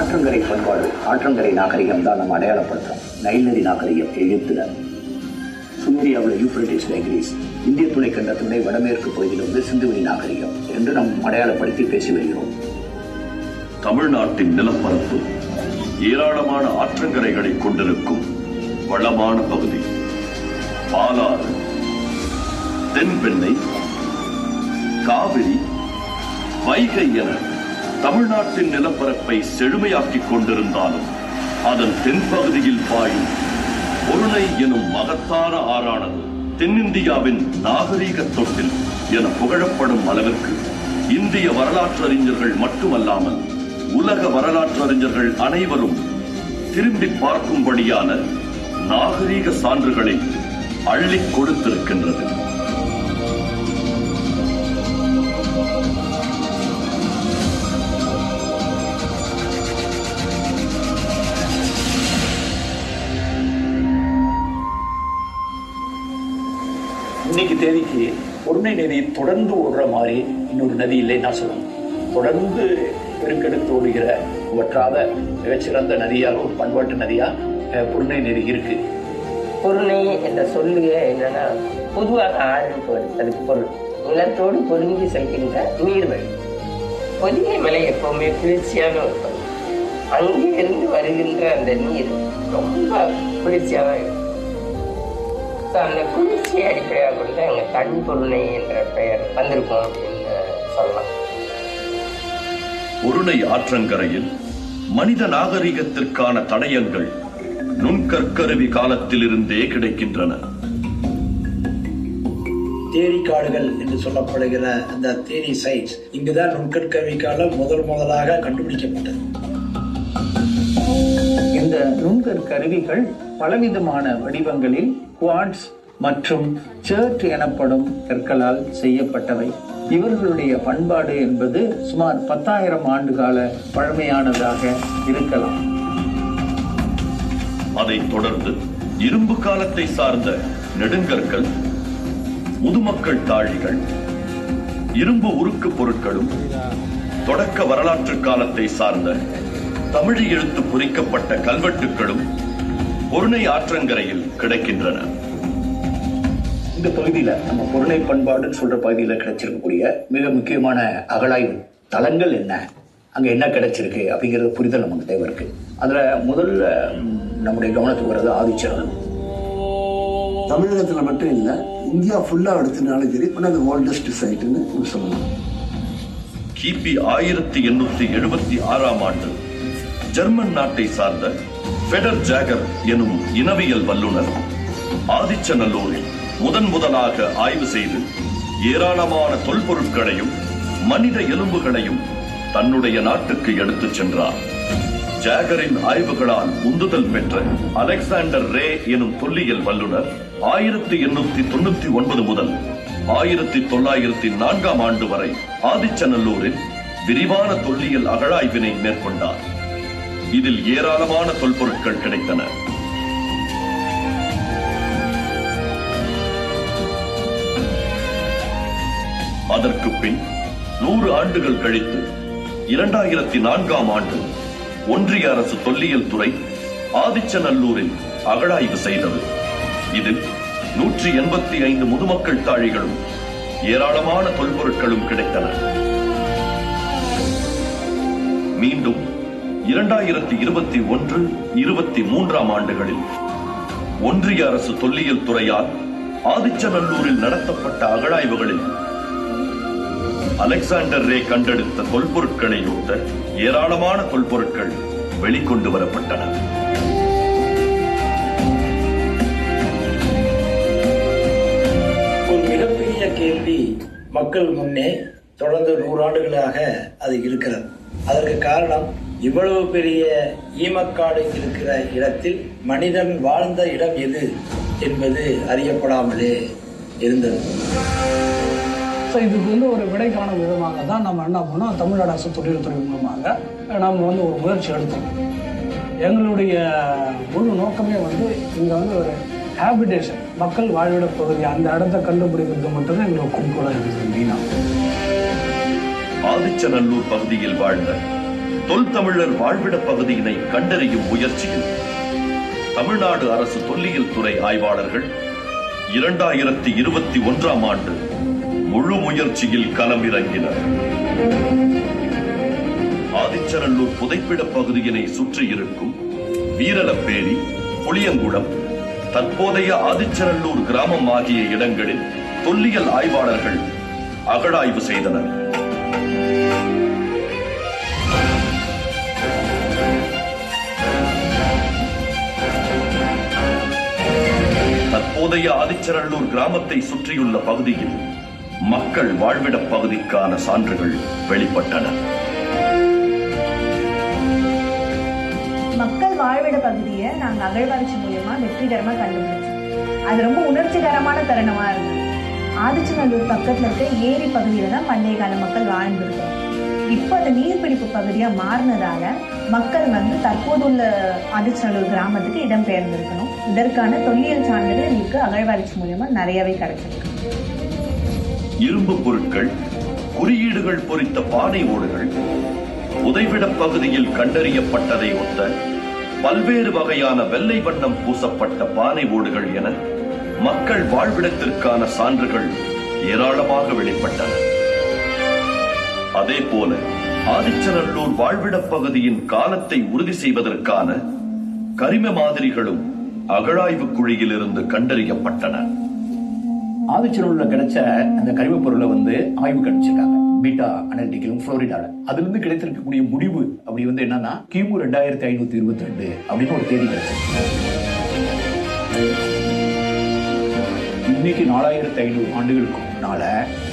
ஆற்றங்கரை பண்பாடு ஆற்றங்கரை நாகரிகம் தான் நம்ம அடையாளப்படுத்துறோம். நைல்நதி நாகரிகம் எழுத்துல சுமேரியாவில் யூப்ரட்டிஸ் டைகிரிஸ். இந்திய துணைக்கண்டத்தினுடைய வடமேற்கு பகுதியில் வந்து சிந்துவெளி நாகரிகம் என்று நாம் அடையாளப்படுத்தி பேசி வருகிறோம். தமிழ்நாட்டின் நிலப்பரப்பு ஏராளமான ஆற்றங்கரைகளை கொண்டிருக்கும் வளமான பகுதி. பாலாறு தென்பெண்ணை காவிரி வைகை என தமிழ்நாட்டின் நிலப்பரப்பை செழுமையாக்கிக் கொண்டிருந்தாலும் அதன் தென்பகுதியில் பாயும் பொருணை எனும் மகத்தான ஆறானது தென்னிந்தியாவின் நாகரீக தொட்டில் என புகழப்படும் அளவிற்கு இந்திய வரலாற்றறிஞர்கள் மட்டுமல்லாமல் உலக வரலாற்றறிஞர்கள் அனைவரும் திரும்பி பார்க்கும்படியான நாகரீக சான்றுகளை அள்ளிக் கொடுத்திருக்கின்றது இன்னைக்கு தேதிக்கு பொருணை நதி தொடர்ந்து ஓடுற மாதிரி இன்னொரு நதி இல்லைன்னு நான் சொல்லணும். தொடர்ந்து பெருக்கெடுத்து ஓடுகிற வற்றாத மிகச்சிறந்த நதியாக ஒரு பண்பாட்டு நதியாக அஹ், பொருணை நதி இருக்கு. பொருணை என்ற சொல்லுக என்னன்னா பொதுவாக ஆறுக்கு வருது அதுக்கு பொருள். நிலத்தோடு பொருங்கி செல்கின்ற நீர்வழி பொதிகை மலை எப்பவுமே குளிர்ச்சியான ஒரு அங்கே அங்கிருந்து வருகின்ற அந்த நீர் ரொம்ப குளிர்ச்சியாக இருக்கும். ஸோ அந்த குளிர்ச்சியை அடிப்படையாக கொண்டு அங்கே தன் பொருணை என்ற பெயர் வந்திருக்கும் அப்படின்னு சொல்லலாம். பொருணை ஆற்றங்கரையில் மனித நாகரிகத்திற்கான தடயங்கள் நுண்கற்கருவி காலத்திலிருந்தே கிடைக்கின்றன. தேனி காடுகள் என்று சொல்லப்படுகிற அந்த தேனி சைட்ஸ் இங்குதான் நுண்கற்கவி காலம் முதல் முதலாக கண்டுபிடிக்கப்பட்டது. இந்த நுண்கற் கருவிகள் பலவிதமான வடிவங்களில் குவாட்ஸ் மற்றும் சேர்ட் எனப்படும் கற்களால் செய்யப்பட்டவை. இவர்களுடைய பண்பாடு என்பது சுமார் பத்தாயிரம் ஆண்டு கால பழமையானதாக இருக்கலாம். அதைத் தொடர்ந்து இரும்பு காலத்தை சார்ந்த நெடுங்கற்கள் முதுமக்கள் தாழிகள் இரும்பு உருக்கு பொருட்களும் தொடக்க வரலாற்று காலத்தை சார்ந்த தமிழ் எழுத்து பொறிக்கப்பட்ட கல்வெட்டுகளும் பொருணை ஆற்றங்கரையில் கிடைக்கின்றன. இந்த பகுதியில நம்ம பொருளை பண்பாடுன்னு சொல்ற பகுதியில கிடைச்சிருக்கக்கூடிய மிக முக்கியமான அகழாய்வு தலங்கள் என்ன? அங்க என்ன கிடைச்சிருக்கு அப்படிங்கறது புரிதல் நமக்கு தேவை இருக்கு. அதுல முதல்ல நம்முடைய கவனத்துக்கு வர்றது ஆதிச்சரம் தமிழகத்துல மட்டும் இல்ல இந்தியா ஃபுல்லா எடுத்தனாலும் சரி ஒன் ஆஃப் த ஓல்டஸ்ட் சைட்டுன்னு நம்ம சொல்லலாம். கிபி ஆயிரத்தி எண்ணூத்தி எழுபத்தி ஆறாம் ஆண்டு ஜெர்மன் நாட்டை சார்ந்த ஃபெடர் ஜாகர் எனும் இனவியல் வல்லுனர் ஆதிச்சநல்லூரில் முதன் முதலாக ஆய்வு செய்து ஏராளமான தொல்பொருட்களையும் மனித எலும்புகளையும் தன்னுடைய நாட்டுக்கு எடுத்துச் சென்றார். ஜாகரின் ஆய்வுகளால் உந்துதல் பெற்ற அலெக்சாண்டர் ரே எனும் தொல்லியல் வல்லுனர் ஆயிரத்தி எண்ணூத்தி தொண்ணூத்தி ஒன்பது முதல் ஆயிரத்தி தொள்ளாயிரத்தி நான்காம் ஆண்டு வரை ஆதிச்சநல்லூரில் விரிவான தொல்லியல் அகழாய்வினை மேற்கொண்டார். இதில் ஏராளமான தொல்பொருட்கள் கிடைத்தன. அதற்கு பின் நூறு ஆண்டுகள் கழித்து இரண்டாயிரத்தி நான்காம் ஆண்டு ஒன்றிய அரசு தொல்லியல் துறை ஆதிச்சநல்லூரில் அகழாய்வு செய்தது. இதில் நூற்றி எண்பத்தி ஐந்து முதுமக்கள் தாழிகளும் ஏராளமான தொல்பொருட்களும் கிடைத்தன. மீண்டும் இரண்டாயிரத்தி இருபத்தி ஒன்று இருபத்தி மூன்றாம் ஆண்டுகளில் ஒன்றிய அரசு தொல்லியல் துறையால் ஆதிச்சநல்லூரில் நடத்தப்பட்ட அகழாய்வுகளில் அலெக்சாண்டர் ரே கண்டெடுத்த தொல்பொருட்களை ஒத்த ஏராளமான தொல்பொருட்கள் வெளிக்கொண்டு வரப்பட்டன. ஒரு மிகப்பெரிய கேள்வி மக்கள் முன்னே தொடர்ந்து நூறாண்டுகளாக அது இருக்கிறது. அதற்கு காரணம் இவ்வளவு பெரிய ஈமக்காடு இருக்கிற இடத்தில் மனிதன் வாழ்ந்த இடம் எது என்பது அறியப்படாமலே இருந்தது. ஸோ இதுக்கு வந்து ஒரு விடை காணும் விதமாக தான் நம்ம என்ன பண்ணோம்? தமிழ்நாடு அரசு தொழில்துறை மூலமாக நம்ம வந்து ஒரு முயற்சி எடுத்தோம். எங்களுடைய முழு நோக்கமே வந்து இங்கே வந்து ஒரு ஹேபிடேஷன் மக்கள் வாழ்விட பகுதி. அந்த இடத்த கண்டுபிடிக்கிறது மட்டும்தான் எங்களுக்கு குறிக்கோளாக இருக்குது மெயினாக ஆதிச்சநல்லூர் பகுதியில் வாழ்ந்த தொல் தமிழர் வாழ்விட பகுதியினை கண்டறியும் முயற்சியில் தமிழ்நாடு அரசு தொல்லியல் துறை ஆய்வாளர்கள் இரண்டாயிரத்தி இருபத்தி ஒன்றாம் ஆண்டு முழு முயற்சியில் களமிறங்கினர். ஆதிச்சநல்லூர் புதைப்பிட பகுதியினை சுற்றி இருக்கும் வீரலப்பேரி புளியங்குளம் தற்போதைய ஆதிச்சநல்லூர் கிராமம் ஆகிய இடங்களில் தொல்லியல் ஆய்வாளர்கள் அகழாய்வு செய்தனர். தற்போதைய ஆதிச்சரல்லூர் கிராமத்தை சுற்றியுள்ள பகுதியில் மக்கள் வாழ்விட பகுதிக்கான சான்றுகள் வெளிப்பட்டன. மக்கள் வாழ்விட பகுதியை நாங்கள் அகழ்வாராய்ச்சி மூலயமா வெற்றிகரமா கண்டுபிடிச்சோம். அது ரொம்ப உணர்ச்சிகரமான தருணமா இருந்தது. ஆதிச்சநல்லூர் பக்கத்துல இருக்க ஏரி பகுதியில தான் பண்டைய கால மக்கள் வாழ்ந்துருக்கோம் இப்போ அது நீர்பிடிப்பு பகுதியா மாறினதால மக்கள் வந்து தற்போதுள்ள ஆதிச்சநல்லூர் கிராமத்துக்கு இடம்பெயர்ந்திருக்கணும். இதற்கான தொல்லியல் சான்றிதழ் எங்களுக்கு அகழ்வாராய்ச்சி மூலயமா நிறையவே கிடைச்சிருக்கு. இரும்பு பொருட்கள் குறியீடுகள் பொறித்த பானை ஓடுகள் உதைவிட பகுதியில் கண்டறியப்பட்டதை ஒத்த பல்வேறு வகையான வெள்ளை வண்ணம் பூசப்பட்ட பானை ஓடுகள் என மக்கள் வாழ்விடத்திற்கான சான்றுகள் ஏராளமாக வெளிப்பட்டன. அதே போல ஆதிச்சநல்லூர் வாழ்விடப் பகுதியின் காலத்தை உறுதி செய்வதற்கான கரிம மாதிரிகளும் அகழாய்வு குழியில் இருந்து கண்டறியப்பட்டன. ஆதிச்சநல்லூர்ல கிடைச்ச அந்த கரிமப் பொருளை வந்து ஆய்வு கணிச்சிருக்காங்க பீட்டா அனலிட்டிக்கலும் புளோரிடால. அதுல இருந்து கிடைத்திருக்கக்கூடிய முடிவு அப்படி வந்து என்னன்னா கிமு ரெண்டாயிரத்தி ஐநூத்தி இருபத்தி ரெண்டு அப்படின்னு ஒரு தேதி கிடைச்சிருக்கு. இன்னைக்கு நாலாயிரத்தி ஐநூறு ஆண்டுகளுக்கும் முன்னால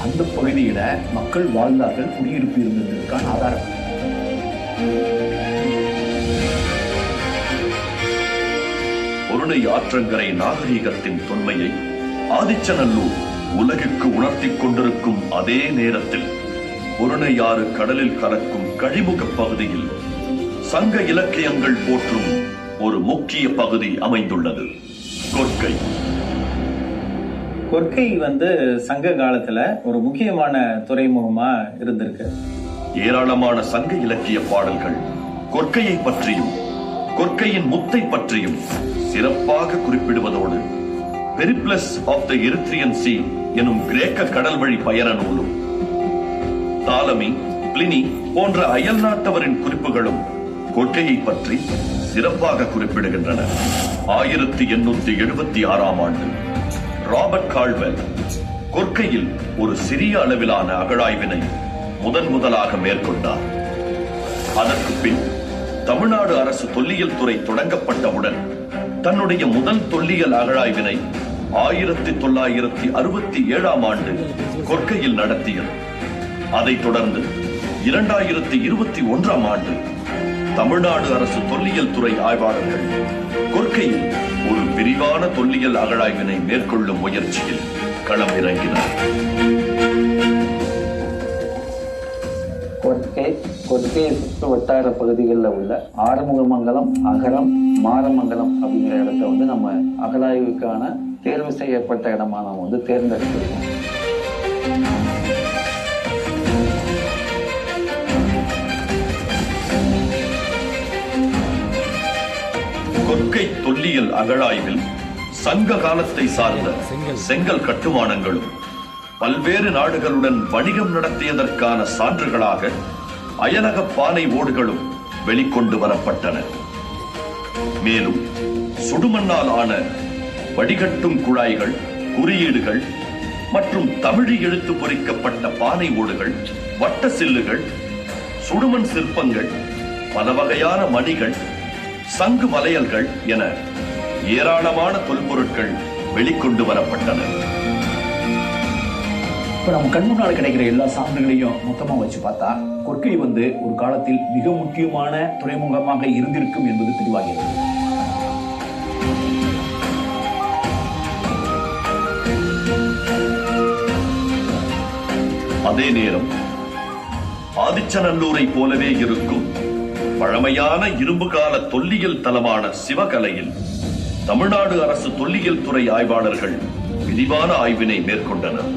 அந்த பகுதியில மக்கள் வாழ்ந்தார்கள் குடியிருப்பு இருந்ததற்கான ஆதாரம். பொருளை ஆற்றங்கரை நாகரீகத்தின் தொன்மையை ஆதிச்சநல்லூர் உலகுக்கு உணர்த்திக் கொண்டிருக்கும் அதே நேரத்தில் புறணையாறு கடலில் கலக்கும் கழிமுக பகுதியில் சங்க இலக்கியங்கள் போற்றும் ஒரு முக்கிய பகுதி அமைந்துள்ளது. கொற்கை கொற்கை வந்து சங்க காலத்துல ஒரு முக்கியமான துறைமுகமா இருந்திருக்கு. ஏராளமான சங்க இலக்கிய பாடல்கள் கொற்கையை பற்றியும் கொற்கையின் முத்தை பற்றியும் சிறப்பாக குறிப்பிடுவதோடு Periplus of the Erythraean Sea எனும் கிரேக்க கடல் வழி பயண நூலும் தாலமி பிளினி போன்ற அயல் நாட்டவரின் குறிப்புகளும் கொற்கையை பற்றி சிறப்பாக குறிப்பிடுகின்றன. ஆயிரத்தி எண்ணூத்தி எழுபத்தி ஆறாம் ஆண்டு ராபர்ட் கால்வெல் கொற்கையில் ஒரு சிறிய அளவிலான அகழாய்வினை முதன் முதலாக மேற்கொண்டார். அதற்கு பின் தமிழ்நாடு அரசு தொல்லியல் துறை தொடங்கப்பட்டவுடன் தன்னுடைய முதல் தொல்லியல் அகழாய்வினை ஆயிரத்தி தொள்ளாயிரத்தி அறுபத்தி ஏழாம் ஆண்டு கொற்கையில் நடத்தியது. அதைத் தொடர்ந்து இரண்டாயிரத்தி இருபத்தி ஒன்றாம் ஆண்டு தமிழ்நாடு அரசு தொல்லியல் துறை ஆய்வாளர்கள் கொற்கையில் ஒரு விரிவான தொல்லியல் அகழாய்வினை மேற்கொள்ளும் முயற்சியில் களமிறங்கினர். கொற்கை கொற்கையை சுற்று வட்டார பகுதிகளில் உள்ள ஆறுமுகமங்கலம் அகரம் மாரமங்கலம் அப்படிங்கிற இடத்த வந்து நம்ம அகழாய்வுக்கான தேர்வு செய்யப்பட்ட இடமா நம்ம வந்து தேர்ந்தெடுத்திருக்கோம். கொற்கை தொல்லியல் அகழாய்வில் சங்க காலத்தை சார்ந்த செங்கல். கட்டுமானங்களும் பல்வேறு நாடுகளுடன் வணிகம் நடத்தியதற்கான சான்றுகளாக அயலக பானை ஓடுகளும் வெளிக்கொண்டு வரப்பட்டன. மேலும் சுடுமண்ணால் ஆன வடிகட்டும் குழாய்கள் குறியீடுகள் மற்றும் தமிழி எழுத்து பொறிக்கப்பட்ட பானை ஓடுகள் வட்ட சில்லுகள் சுடுமண் சிற்பங்கள் பல வகையான மணிகள் சங்கு வளையல்கள் என ஏராளமான தொல்பொருட்கள் வெளிக்கொண்டு வரப்பட்டன. இப்போ நம்ம கண் முன்னால் கிடைக்கிற எல்லா சான்றுகளையும் மொத்தமா வச்சு பார்த்தா கொற்கை வந்து ஒரு காலத்தில் மிக முக்கியமான துறைமுகமாக இருந்திருக்கும் என்பது தெளிவாகிறது. அதே நேரம் ஆதிச்சநல்லூரை போலவே இருக்கும் பழமையான இரும்பு கால தொல்லியல் தலமான சிவகலையில் தமிழ்நாடு அரசு தொல்லியல் துறை ஆய்வாளர்கள் விரிவான ஆய்வினை மேற்கொண்டனர்.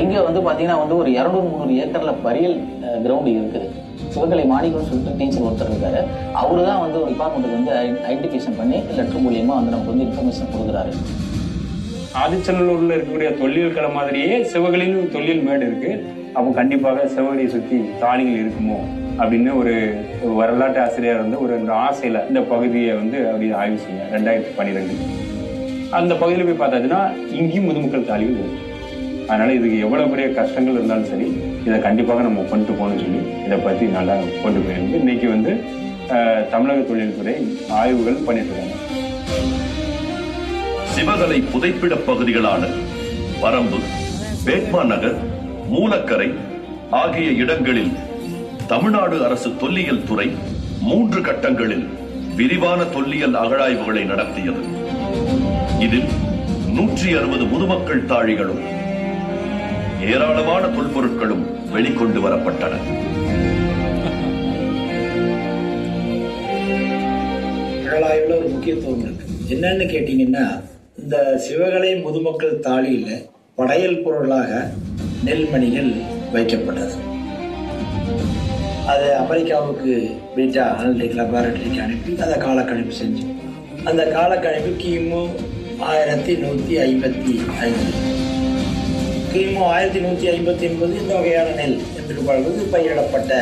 இங்கே வந்து பார்த்தீங்கன்னா வந்து ஒரு இரநூறு முந்நூறு ஏக்கரில் பரியல் கிரவுண்டு இருக்குது. சிவகலை மாணிக்கம்னு சொல்லிட்டு டீச்சர் ஒருத்தர் இருக்காரு. அவரு தான் வந்து ஒரு டிபார்ட்மெண்ட்டுக்கு வந்து ஐடென்டிஃபிகேஷன் பண்ணி லெட்டர் மூலியமா வந்து நமக்கு வந்து இன்ஃபர்மேஷன் கொடுக்குறாரு. ஆதிச்சநல்லூர்ல இருக்கக்கூடிய தொல்லியல் களம் மாதிரியே சிவகலின்னு தொல்லியல் மேடு இருக்கு. அப்போ கண்டிப்பாக சிவகலியை சுற்றி தாளிகள் இருக்குமோ? அப்படின்னு ஒரு வரலாற்று ஆசிரியர் வந்து ஒரு இந்த ஆசையில இந்த பகுதியை வந்து அப்படி ஆய்வு செய்ய ரெண்டாயிரத்தி பன்னிரெண்டு. அந்த பகுதியில் போய் பார்த்தாச்சுன்னா இங்கேயும் முதுமக்கள் தாழ்வு இருக்கு அதனால இதுக்கு எவ்வளவு பெரிய கஷ்டங்கள் இருந்தாலும் சரி இதை கண்டிப்பாக நம்ம கொண்டு போகணும்னு சொல்லி இதை பற்றி நல்லா கொண்டு போயிருந்து இன்னைக்கு வந்து தமிழக தொழில்துறை ஆய்வுகள் பண்ணிட்டு இருக்காங்க. சிவகலை புதைப்பிட பகுதிகளான வரம்பு வேட்மா நகர் மூலக்கரை ஆகிய இடங்களில் தமிழ்நாடு அரசு தொல்லியல் துறை மூன்று கட்டங்களில் விரிவான தொல்லியல் அகழாய்வுகளை நடத்தியது. இதில் நூற்றி அறுபது முதுமக்கள் தாழிகளும் ஏராளமான தொல்பொருட்களும் வெளிக்கொண்டு வரப்பட்டன. அகழாய்வில் ஒரு முக்கியத்துவம் இருக்கு. என்னன்னு கேட்டீங்கன்னா இந்த சிவகலை முதுமக்கள் தாலியில் படையல் பொருளாக நெல்மணிகள் வைக்கப்பட்டது. அதை அமெரிக்காவுக்கு பீட்டா அனலிட்டிக் லெபார்டரிக்கு அனுப்பி அதை காலக்கணிப்பு செஞ்சு. அந்த காலக்கணிப்பு கிமு ஆயிரத்தி நூற்றி ஐம்பத்தி ஐந்து. கிமு ஆயிரத்தி நூற்றி ஐம்பத்தி ஒன்பது இந்த வகையான நெல் என்று பார்ப்பது பயிரிடப்பட்ட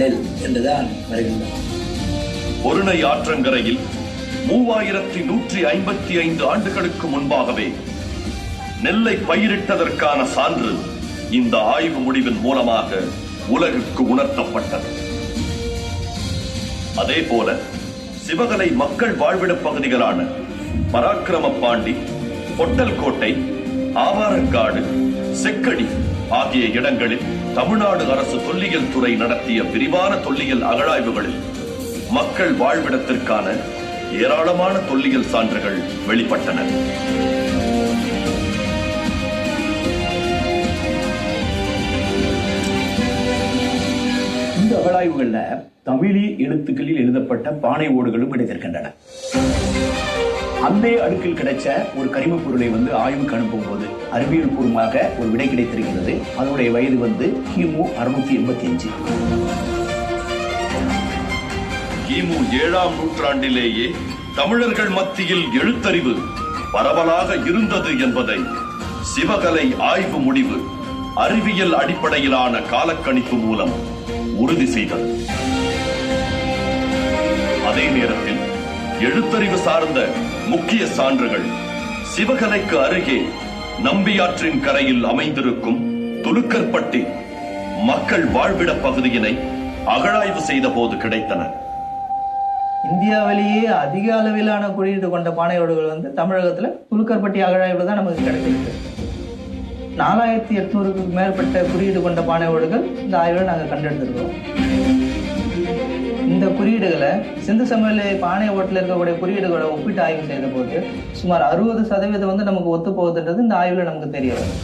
நெல் என்றுதான் வருகின்றோம் ஒருணை ஆற்றங்கரையில் மூவாயிரத்தி நூற்றி ஐம்பத்தி ஐந்து ஆண்டுகளுக்கு முன்பாகவே நெல்லை பயிரிட்டதற்கான சான்று இந்த ஆய்வு முடிவின் மூலமாக உலகுக்கு உணர்த்தப்பட்டது. அதே போல சிவகலை மக்கள் வாழ்விடப் பகுதிகளான பராக்கிரம பாண்டி பொட்டல்கோட்டை ஆவாரங்காடு செக்கடி ஆகிய இடங்களில் தமிழ்நாடு அரசு தொல்லியல் துறை நடத்திய விரிவான தொல்லியல் அகழாய்வுகளில் மக்கள் வாழ்விடத்திற்கான ஏராளமான தொல்லியல் சான்றுகள் வெளிப்பட்டன. இந்த தமிழி எழுத்துக்களில் எழுதப்பட்ட பானை ஓடுகளும் கிடைத்திருக்கின்றன அந்த அடுக்கில் கிடைச்ச ஒரு கரிம பொருளை வந்து ஆய்வுக்கு அனுப்பும் போது அறிவியல் பூர்வமாக ஒரு விடை கிடைத்திருக்கிறது. அதனுடைய வயது வந்து கிமு அறுநூத்தி எண்பத்தி அஞ்சு. கிமு ஏழாம் நூற்றாண்டிலேயே தமிழர்கள் மத்தியில் எழுத்தறிவு பரவலாக இருந்தது என்பதை சிவகலை ஆய்வு முடிவு அறிவியல் அடிப்படையிலான காலக்கணிப்பு மூலம் உறுதி செய்தது அதே நேரத்தில் எழுத்தறிவு சார்ந்த முக்கிய சான்றுகள் சிவகலைக்கு அருகே நம்பியாற்றின் கரையில் அமைந்திருக்கும் துலுக்கற்பட்டி மக்கள் வாழ்விட பகுதியினை அகழாய்வு செய்த போது கிடைத்தன. இந்தியாவிலேயே அதிக அளவிலான குறியீடு கொண்ட பானையோடுகள் வந்து தமிழகத்துல துலுக்கற்பட்டி அகழாய்வு தான் நமக்கு கிடைச்சிருக்கு. நாலாயிரத்தி எட்நூறுக்கு மேற்பட்ட குறியீடு கொண்ட பானையோடுகள் இந்த ஆய்வில் நாங்கள் கண்டெடுத்துருக்கோம் இந்த குறியீடுகளை சிந்து சமையல் பானை ஓட்டில் இருக்கக்கூடிய குறியீடுகளை ஒப்பிட்டு ஆய்வு செய்த போது சுமார் அறுபது சதவீதம் வந்து நமக்கு ஒத்து போகுதுன்றது இந்த ஆய்வில் நமக்கு தெரிய வரும்.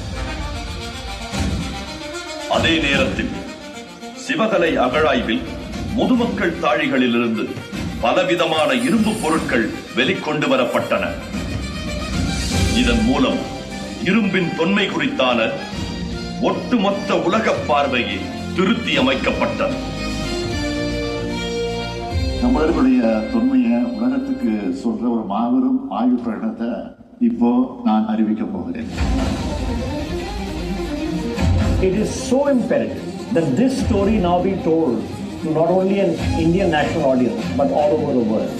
அதே நேரத்தில் சிவகலை அகழாய்வில் முதுமக்கள் தாழிகளிலிருந்து பலவிதமான இரும்பு பொருட்கள் வெளிக்கொண்டு வரப்பட்டன. இதன் மூலம் இரும்பின் தொன்மை குறித்தான ஒட்டுமொத்த உலக பார்வையை திருத்தி அமைக்கப்பட்டது தமிழர்களுடைய தொன்மையை உலகத்துக்கு சொல்ற ஒரு மாபெரும் ஆய்வு பயணத்தை இப்போ நான் அறிவிக்க போகிறேன் It is so imperative that this story now be told to not only an Indian national audience but all over the world.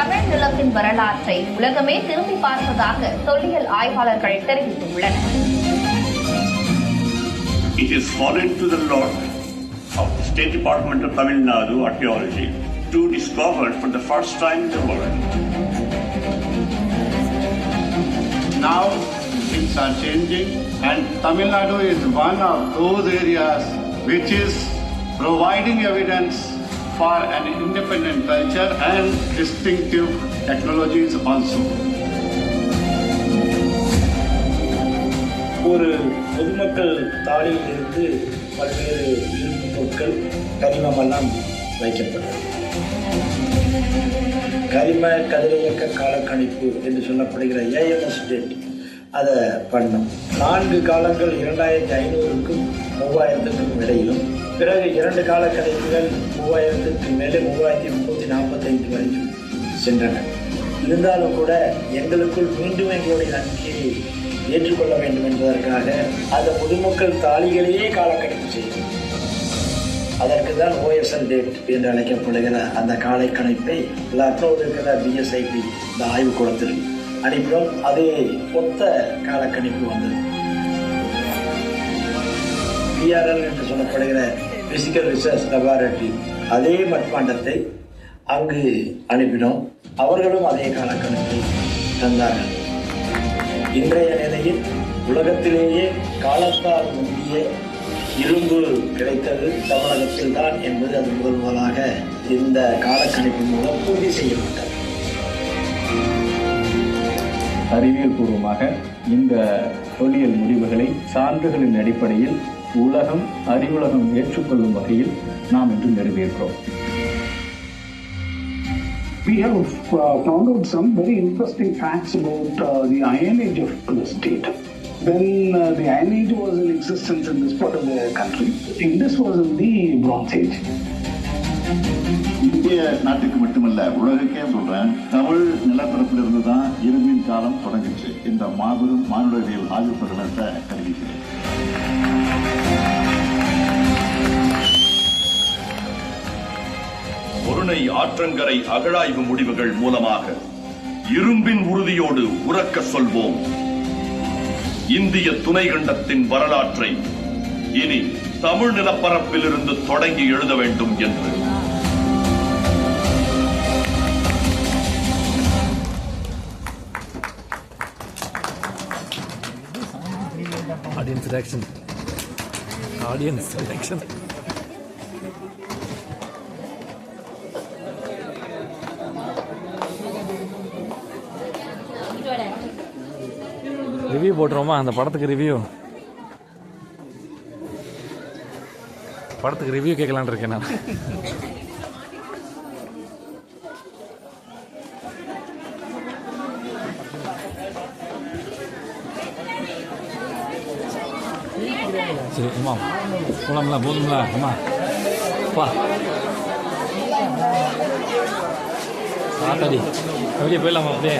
Tamil நிலத்தின் வரலாற்றை உலகமே திரும்பி பார்ப்பதாக தொல்லியல் ஆய்வாளர்கள் தெரிவித்துள்ளனர் It is foreign to the lot of the State Department of Tamil Nadu Archaeology to discover for the first time in the world. Now things are changing and Tamil Nadu is one of those areas which is providing evidence for an independent culture and distinctive technologies also. ஒரு பொதுமக்கள் தாளியில் இருந்து பல்வேறு இரும்பு பொருட்கள் கரிமமெல்லாம் வைக்கப்பட்டது கரிம கதிரியக்க காலக்கணிப்பு என்று சொல்லப்படுகிற ஏஎம்எஸ் டேட் அதை பண்ணோம் நான்கு காலங்கள் இரண்டாயிரத்தி ஐநூறுக்கும் மூவாயிரத்துக்கும் இடையிலும் பிறகு இரண்டு கால கணிப்புகள் மூவாயிரத்துக்கு மேலே மூவாயிரத்தி முன்னூற்றி நாற்பத்தைந்து வரைக்கும் சென்றன. இருந்தாலும் கூட எங்களுக்குள் மீண்டும் எங்களுடைய நம்பிக்கையை ஏற்றுக்கொள்ள வேண்டும் என்பதற்காக அந்த பொதுமக்கள் தாலிகளையே காலக்கணிப்பு செய்யும் அதற்கு தான் ஓஎஸ்எல் டேட் என்று அழைக்கப்படுகிற அந்த காலை கணிப்பை லக்னோவில் இருக்கிற பிஎஸ்ஐபி இந்த ஆய்வுக்கூடத்தில் அனுப்பினோம். அதே மொத்த காலக்கணிப்பு வந்தது. பிஆர்எல் என்று சொல்லப்படுகிற பிசிக்கல் ரிசர்ச் லெபார்டரி அதே மட்பாண்டத்தை அங்கு அனுப்பினோம். அவர்களும் அதே காலக்கணிப்பை தந்தார்கள். இன்றைய நிலையில் உலகத்திலேயே காலத்தால் முந்திய இரும்பு கிடைத்தது தமிழகத்தில் தான் என்பது அது முதல் முதலாக இந்த காலக்கணிப்பு மூலம் உறுதி செய்யப்பட்டது. அறிவியல் பூர்வமாக இந்த தொல்லியல் முடிவுகளை சான்றுகளின் அடிப்படையில் உலகம் அறிவுலகம் ஏற்றுக்கொள்ளும் வகையில் நாம் இன்று நிறுவியிருக்கிறோம் We have uh, found out some very interesting facts about uh, the Iron Age of the state. When uh, the Iron Age was in existence in this part of the country, Indus was in the Bronze Age. இந்திய நாட்டுக்கு மட்டுமல்ல உலகுக்கே சொல்றேன் தமிழ் நிலப்பரப்பில் இருந்து தான் இரும்பின் காலம் தொடங்குச்சு இந்த மாபெரும் மானுடவியல் ஆய்வு பிரகடனத்தை அறிவிக்கிறேன் கருணை ஆற்றங்கரை அகழாய்வு முடிவுகள் மூலமாக இரும்பின் உறுதியோடு உறக்க சொல்வோம் இந்திய துணை கண்டத்தின் வரலாற்றை இனி தமிழ் நிலப்பரப்பிலிருந்து தொடங்கி எழுத வேண்டும் என்று Audience reaction. Audience reaction. Review போட்டுருவோமா? அந்த படத்துக்கு ரிவ்யூ படத்துக்கு ரிவ்யூ கேட்கலான் இருக்கேன் நான். சரி அம்மா போலாம்ல போதும்ல அம்மா. பா ஆத்தாடி அப்படியே போயிடலாமா அப்படியே?